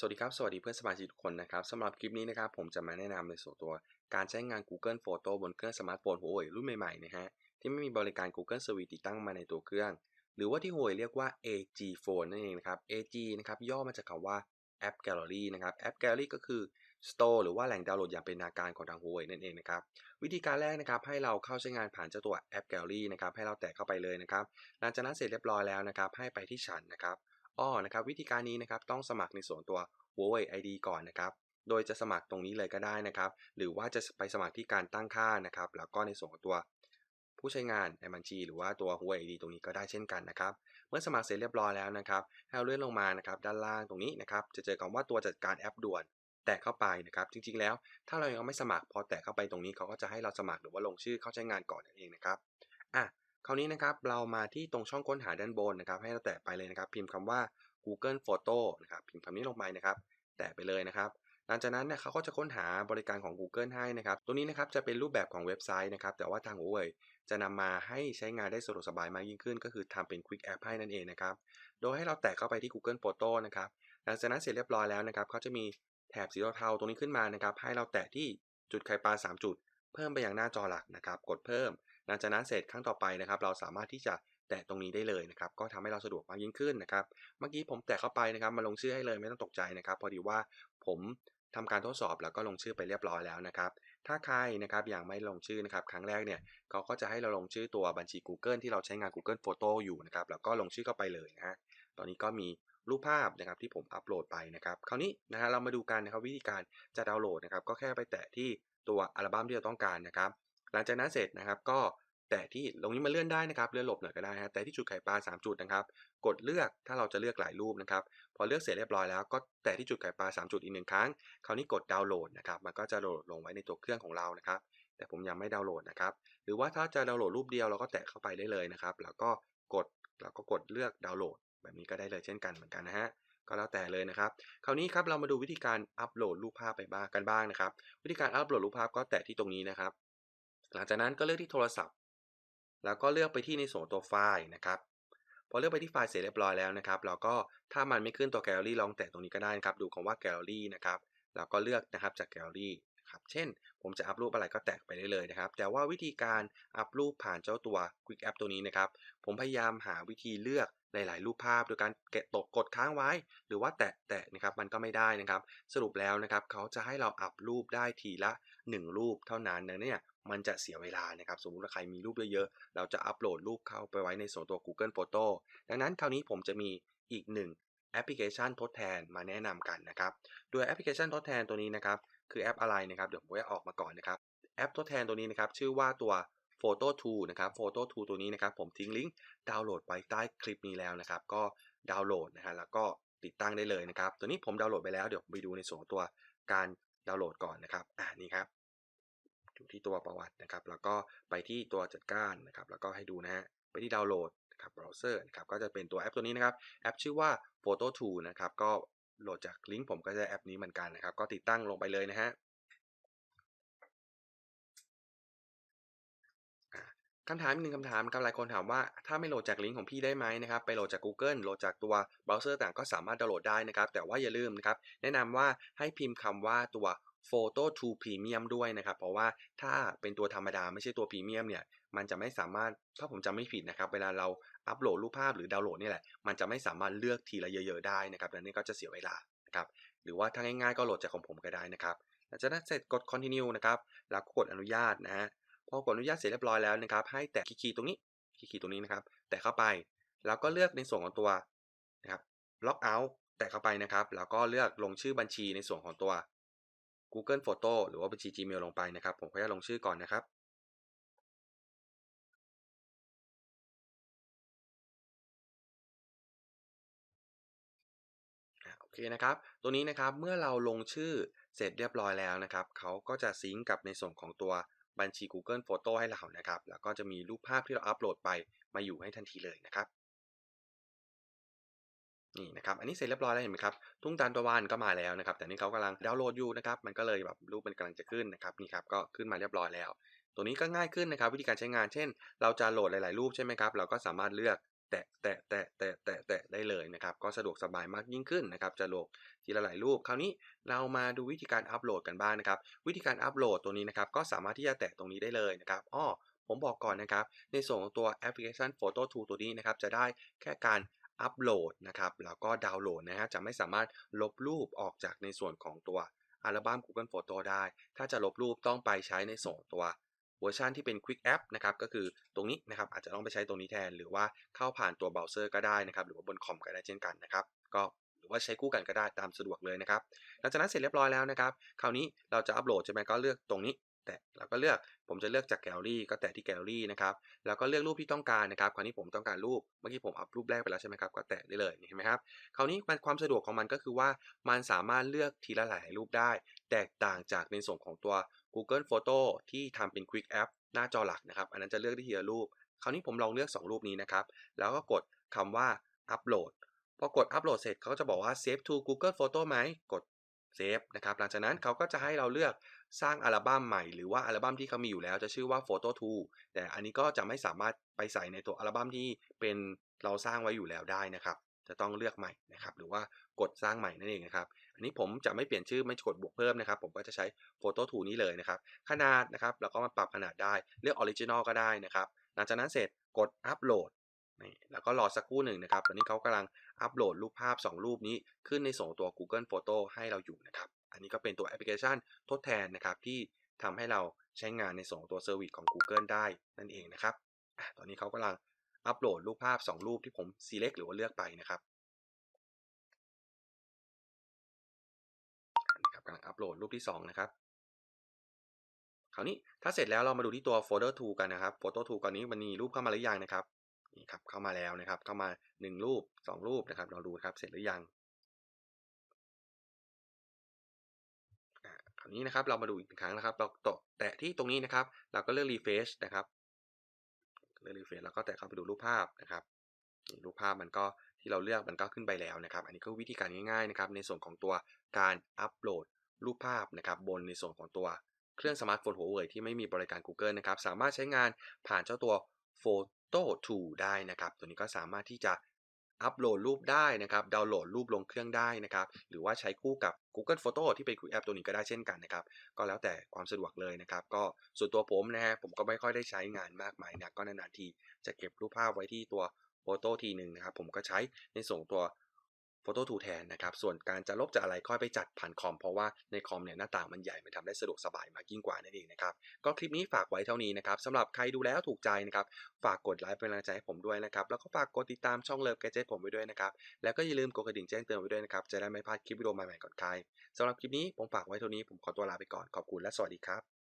สวัสดีครับ สวัสดีเพื่อนสมาชิกทุกคนนะครับสำหรับคลิปนี้นะครับผมจะมาแนะนำในส่วนตัว การใช้งาน Google Photo บนเครื่องสมาร์ทโฟน Huawei รุ่นใหม่ๆนะฮะที่ไม่มีบริการ Google Service ติดตั้งมาในตัวเครื่อง หรือว่าที่ Huawei เรียกว่า AG Phone นั่นเองนะครับ AG นะครับย่อมาจากคำว่า App Gallery นะครับ App Gallery ก็คือ Store หรือว่าแหล่งดาวน์โหลดอย่างเป็นทางการของทาง Huawei นั่นเองนะครับวิธีการแรกนะครับให้เราเข้าใช้งานผ่านเจ้าตัว App Gallery นะครับให้เราแตะเข้าไปเลยนะครับหลังจากนั้นเสร็จเรียบร้อยแล้วนะครับให้ไปที่ฉันนะครับ อ้อนะครับวิธีการนี้นะครับต้องสมัครในส่วนตัว Huawei ID ก่อนนะครับ โดยจะสมัครตรงนี้เลยก็ได้นะครับ หรือว่าจะไปสมัครที่การตั้งค่านะครับ แล้วก็ในส่วนตัวผู้ใช้งานในบัญชี หรือว่าตัว Huawei ID ตรงนี้ก็ได้เช่นกันนะครับ เมื่อสมัครเสร็จเรียบร้อยแล้วนะครับให้เราเลื่อนลงมานะครับด้านล่างตรงนี้นะครับ จะเจอคำว่าตัวจัดการแอปด่วน แตะเข้าไปนะครับ จริงๆ แล้ว ถ้าเรายังไม่สมัครพอแตะเข้าไปตรงนี้เขาก็จะให้เราสมัครหรือว่าลงชื่อเข้าใช้งานก่อนนั่นเองนะครับอะ คราวนี้นะครับเรามาที่ตรงช่องค้นหาด้านบนนะครับ ให้เราแตะไปเลยนะครับ พิมพ์คำว่า Google Photo นะครับพิมพ์คำนี้ลงไปนะครับ แตะไปเลยนะครับหลังจากนั้นเนี่ยเขาก็จะค้นหาบริการของ Google ให้นะครับ ตัวนี้นะครับจะเป็นรูปแบบของเว็บไซต์นะครับ แต่ว่าทาง Huawei จะนำมาให้ใช้งานได้สะดวกสบายมากยิ่งขึ้น ก็คือทำเป็น Quick App ให้นั่นเองนะครับ โดยให้เราแตะเข้าไปที่ Google Photo นะครับ หลังจากนั้นเสร็จเรียบร้อยแล้วนะครับเขาจะมีแถบสีเทาๆตรงนี้ขึ้นมานะครับ ให้เราแตะที่จุดไข่ปลา 3 จุด เพิ่มไปยังหน้าจอหลักนะครับ กดเพิ่ม หลังจากนั้นเสร็จครั้งต่อไปนะครับ เราสามารถที่จะแตะตรงนี้ได้เลยนะครับ ก็ทำให้เราสะดวกมากยิ่งขึ้นนะครับ เมื่อกี้ผมแตะเข้าไปนะครับ มาลงชื่อให้เลยไม่ต้องตกใจนะครับ พอดีว่าผมทำการทดสอบแล้วก็ลงชื่อไปเรียบร้อยแล้วนะครับ ถ้าใครนะครับยังไม่ลงชื่อนะครับ ครั้งแรกเนี่ยเขาก็จะให้เราลงชื่อตัวบัญชี Google ที่เราใช้งาน Google Photo อยู่นะครับ แล้วก็ลงชื่อเข้าไปเลยนะฮะ ตอนนี้ก็มีรูปภาพนะครับที่ผมอัปโหลดไปนะครับ คราวนี้นะฮะเรามาดูกันนะครับวิธีการจะดาวน์โหลดนะครับ ก็แค่ไปแตะที่ตัวอัลบั้มที่เราต้องการนะครับ หลังจากนั้นเสร็จนะครับก็แตะที่ตรงนี้มาเลื่อนได้นะครับเลื่อนหลบหน่อยก็ได้นะแต่ที่จุดไข่ปลา 3 จุดนะครับ กดเลือกถ้าเราจะเลือกหลายรูปนะครับ พอเลือกเสร็จเรียบร้อยแล้วก็แตะที่จุดไข่ปลา 3 จุดอีกหนึ่งครั้งคราวนี้กดดาวน์โหลดนะครับมันก็จะโหลดลงไว้ในตัวเครื่องของเรานะครับ แต่ผมยังไม่ดาวน์โหลดนะครับ หรือว่าถ้าจะดาวน์โหลดรูปเดียวเราก็แตะเข้าไปได้เลยนะครับ แล้วก็กดแล้วก็กดเลือกดาวน์โหลด แบบนี้ก็ได้เลยเช่นกันเหมือนกันนะฮะก็แล้วแต่เลยนะครับ คราวนี้ครับเรามาดูวิธีการอัปโหลดรูปภาพไปบ้างกันบ้างนะครับ วิธีการอัปโหลดรูปภาพก็แตะที่ตรงนี้นะครับ หลังจากนั้นก็เลือกที่โทรศัพท์ แล้วก็เลือกไปที่ในส่วนตัวไฟล์นะครับพอเลือกไปที่ไฟล์เสร็จเรียบร้อยแล้วนะครับเราก็ถ้ามันไม่ขึ้นตัวแกลเลอรี่ลองแตะตรงนี้ก็ได้นะครับ ดูคำว่าแกลเลอรี่นะครับแล้วก็เลือกนะครับจากแกลเลอรี่ครับเช่น ผมจะอัปรูปอะไรก็แตะไปได้เลยนะครับ แต่ว่าวิธีการอัปรูปผ่านเจ้าตัว Quick App ตัวนี้นะครับ ผมพยายามหาวิธีเลือกหลายๆ รูปภาพโดยการแกะตกกดค้างไว้ หรือว่าแตะแตะนะครับมันก็ไม่ได้นะครับ สรุปแล้วนะครับเขาจะให้เราอัปรูปได้ทีละ 1 รูปเท่านั้นนะเนี่ยมันจะเสียเวลานะครับสมมุติว่าใครมีรูปเยอะๆ เราจะอัปโหลดรูปเข้าไปไว้ในส่วนตัว Google Photo ดังนั้นคราวนี้ผมจะมีอีกหนึ่งแอปพลิเคชันทดแทนมาแนะนำกันนะครับ โดยแอปพลิเคชันทดแทนตัวนี้นะครับคือแอปอะไรนะครับเดี๋ยวผมจะออกมาก่อนนะครับแอปทดแทนตัวนี้นะครับชื่อว่าตัว Photo 2นะครับ Photo 2 ตัวนี้นะครับผมทิ้งลิงก์ดาวน์โหลดไว้ใต้คลิปนี้แล้วนะครับ ก็ดาวน์โหลดนะฮะแล้วก็ติดตั้งได้เลยนะครับ ตัวนี้ผมดาวน์โหลดไปแล้วเดี๋ยวผมไปดูในส่วนตัวการดาวน์โหลดก่อนนะครับอ่านี่ครับ อยู่ที่ตัวประวัตินะครับ แล้วก็ไปที่ตัวจัดการนะครับ แล้วก็ให้ดูนะฮะไปที่ดาวน์โหลดนะครับเบราว์เซอร์นะครับก็จะเป็นตัวแอปตัวนี้นะครับแอปชื่อว่า Photo 2นะครับก็โหลดจากลิงก์ผมก็จะแอปนี้เหมือนกันนะครับ ก็ติดตั้งลงไปเลยนะฮะคำถามหนึ่งคำถามกับหลายคนถามว่าถ้าไม่โหลดจากลิงก์ของพี่ได้ไหมนะครับไปโหลดจาก Google โหลดจากตัวเบราว์เซอร์ต่างก็สามารถดาวน์โหลดได้นะครับ แต่ว่าอย่าลืมนะครับ แนะนำว่าให้พิมพ์คำว่าตัว Photo 2 Premium ด้วยนะครับ เพราะว่าถ้าเป็นตัวธรรมดาไม่ใช่ตัว Premium เนี่ย มันจะไม่สามารถ ถ้าผมจำไม่ผิดนะครับ เวลาเราอัปโหลดรูปภาพหรือดาวน์โหลดนี่แหละ มันจะไม่สามารถเลือกทีละเยอะๆได้นะครับดังนั้นก็จะเสียเวลานะครับ หรือว่าถ้าง่ายๆก็โหลดจากของผมก็ได้นะครับหลังจากนั้นเสร็จกด continue นะครับแล้วก็กดอนุญาตนะฮะ พอกดอนุญาตเสร็จเรียบร้อยแล้วนะครับ ให้แตะคีย์ตรงนี้คีย์ตรงนี้นะครับ แตะเข้าไป แล้วก็เลือกในส่วนของตัวนะครับ lock out แตะเข้าไปนะครับ แล้วก็เลือกลงชื่อบัญชีในส่วนของตัว Google Photo หรือว่าบัญชี Gmail ลงไปนะครับ ผมขออนุญาตลงชื่อก่อนนะครับ โอเคนะครับ ตัวนี้นะครับเมื่อเราลงชื่อเสร็จเรียบร้อยแล้วนะครับ เขาก็จะซิงก์กับในส่วนของตัวบัญชี Google Photo ให้เรานะครับ แล้วก็จะมีรูปภาพที่เราอัปโหลดไปมาอยู่ให้ทันทีเลยนะครับ นี่นะครับ อันนี้เสร็จเรียบร้อยแล้วเห็นไหมครับ ทุ่งตาลตะวันก็มาแล้วนะครับ แต่นี่เขากำลังดาวน์โหลดอยู่นะครับ มันก็เลยแบบรูปมันกำลังจะขึ้นนะครับ นี่ครับ ก็ขึ้นมาเรียบร้อยแล้ว ตัวนี้ก็ง่ายขึ้นนะครับ วิธีการใช้งาน เช่น เราจะโหลดหลาย ๆ รูปใช่ไหมครับ เราก็สามารถเลือกแตะแตะแตะแตะแตะแตะได้เลยนะครับ ก็สะดวกสบายมากยิ่งขึ้นนะครับ จะโหลดทีละหลายรูป คราวนี้เรามาดูวิธีการอัปโหลดกันบ้างนะครับ วิธีการอัปโหลดตัวนี้นะครับ ก็สามารถที่จะแตะตรงนี้ได้เลยนะครับอ้อผมบอกก่อนนะครับ ในส่วนของตัวแอปพลิเคชัน Photo Tool ตัวนี้นะครับ จะได้แค่การ อัปโหลดนะครับแล้วก็ดาวน์โหลดนะฮะจะไม่สามารถลบรูปออกจากในส่วนของตัวอัลบั้ม Google Photo ได้ ถ้าจะลบรูปต้องไปใช้ในส่วนตัวเวอร์ชันที่เป็น Quick App นะครับก็คือตรงนี้นะครับอาจจะต้องไปใช้ตรงนี้แทน หรือว่าเข้าผ่านตัวเบราว์เซอร์ก็ได้นะครับหรือว่าบนคอมก็ได้เช่นกันนะครับก็หรือว่าใช้คู่กันก็ได้ตามสะดวกเลยนะครับหลังจากนั้นเสร็จเรียบร้อยแล้วนะครับ คราวนี้เราจะอัปโหลดใช่ไหมก็เลือกตรงนี้ แตะเราก็เลือกผมจะเลือกจากแกลเลอรี่ก็แตะที่แกลเลอรี่นะครับแล้วก็เลือกรูปที่ต้องการนะครับ คราวนี้ผมต้องการรูปเมื่อกี้ผมอัพรูปแรกไปแล้วใช่ไหมครับก็แตะได้เลยเห็นไหมครับคราวนี้มันความสะดวกของมันก็คือว่ามันสามารถเลือกทีละหลายรูปได้ แตกต่างจากในส่วนของตัว Google Photo ที่ทำเป็น Quick App หน้าจอหลักนะครับ อันนั้นจะเลือกได้ทีละรูป คราวนี้ผมลองเลือก 2 รูปนี้นะครับ แล้วก็กดคำว่าอัปโหลดพอกดอัปโหลดเสร็จเขาก็จะบอกว่า Save to Google Photo ไหม กด Save นะครับหลังจากนั้นเขาก็จะให้เราเลือกสร้างอัลบั้มใหม่หรือว่าอัลบั้มที่เขามีอยู่แล้วจะชื่อว่า Photo 2 แต่อันนี้ก็จะไม่สามารถไปใส่ในตัวอัลบั้มที่เป็นเราสร้างไว้อยู่แล้วได้นะครับ จะต้องเลือกใหม่นะครับหรือว่ากดสร้างใหม่นั่นเองนะครับ อันนี้ผมจะไม่เปลี่ยนชื่อไม่กดบวกเพิ่มนะครับ ผมก็จะใช้ Photo 2 นี้เลยนะครับ ขนาดนะครับเราก็มาปรับขนาดได้เลือก Original ก็ได้นะครับ หลังจากนั้นเสร็จกดอัปโหลดนี่แล้วก็รอสักครู่หนึ่งนะครับตอนนี้เขากำลัง อัปโหลดรูปภาพ 2 รูปนี้ขึ้นในส่วนตัว Google Photo ให้เราอยู่นะครับ อันนี้ก็เป็นตัวแอปพลิเคชันทดแทนนะครับที่ทำให้เราใช้งานในส่วนของตัวเซอร์วิสของ Google ได้นั่นเองนะครับอตอนนี้เขากำลังอัปโหลดรูปภาพ 2 รูปที่ผม select หรือว่าเลือกไปนะครับนี่ครับกำลังอัปโหลดรูปที่ 2 นะครับคราวนี้ถ้าเสร็จแล้วเรามาดูที่ตัว Folder Tool กันนะครับ Photo Tool ตอนนี้มันมีรูปเข้ามาหรือยังนะครับ นี่ครับเข้ามาแล้วนะครับ เข้ามา 1 รูป 2 รูปนะครับเราดูครับเสร็จหรือยังอ่าคราวนี้นะครับเรามาดูอีกครั้งนะครับ เราตะแตะที่ตรงนี้นะครับ เราก็เลือก Refresh นะครับเลือก Refresh แล้วก็แตะเข้าไปดูรูปภาพนะครับรูปภาพมันก็ที่เราเลือกมันก็ขึ้นไปแล้วนะครับ อันนี้ก็วิธีการง่ายๆนะครับ ในส่วนของตัวการอัปโหลดรูปภาพนะครับบนในส่วนของตัวเครื่องสมาร์ทโฟนหัวเว่ยที่ไม่มีบริการ Google นะครับ สามารถใช้งานผ่านเจ้าตัว Photo To ได้นะครับ ตัวนี้ก็สามารถที่จะอัปโหลดรูปได้นะครับ ดาวน์โหลดรูปลงเครื่องได้นะครับ หรือว่าใช้คู่กับ Google Photo ที่เป็นคุยแอปตัวนี้ก็ได้เช่นกันนะครับ ก็แล้วแต่ความสะดวกเลยนะครับ ก็ส่วนตัวผมนะฮะ ผมก็ไม่ค่อยได้ใช้งานมากมายนะ ก็นานๆทีจะเก็บรูปภาพไว้ที่ตัว Photo ทีหนึ่งนะครับ ผมก็ใช้ในส่วนตัว Photo t o แทนนะครับ ส่วนการจะลบจะอะไรค่อยไปจัดผ่านคอม เพราะว่าในคอมเนี่ยหน้าต่างมันใหญ่ มันทำได้สะดวกสบายมากยิ่งกว่านั่นเองนะครับ ก็คลิปนี้ฝากไว้เท่านี้นะครับสำหรับใครดูแล้วถูกใจนะครับ ฝากกดไลค์เป็นกำลังใจให้ผมด้วยนะครับ แล้วก็ฝากกดติดตามช่องเลิฟแกจิตผมไว้ด้วยนะครับ แล้วก็อย่าลืมกดกระดิ่งแจ้งเตือนไว้ด้วยนะครับ จะได้ไม่พลาดคลิปวิดีโอใหม่ๆก่อนใครสำหรับคลิปนี้ผมฝากไว้เท่านี้ ผมขอตัวลาไปก่อน ขอบคุณและสวัสดีครับ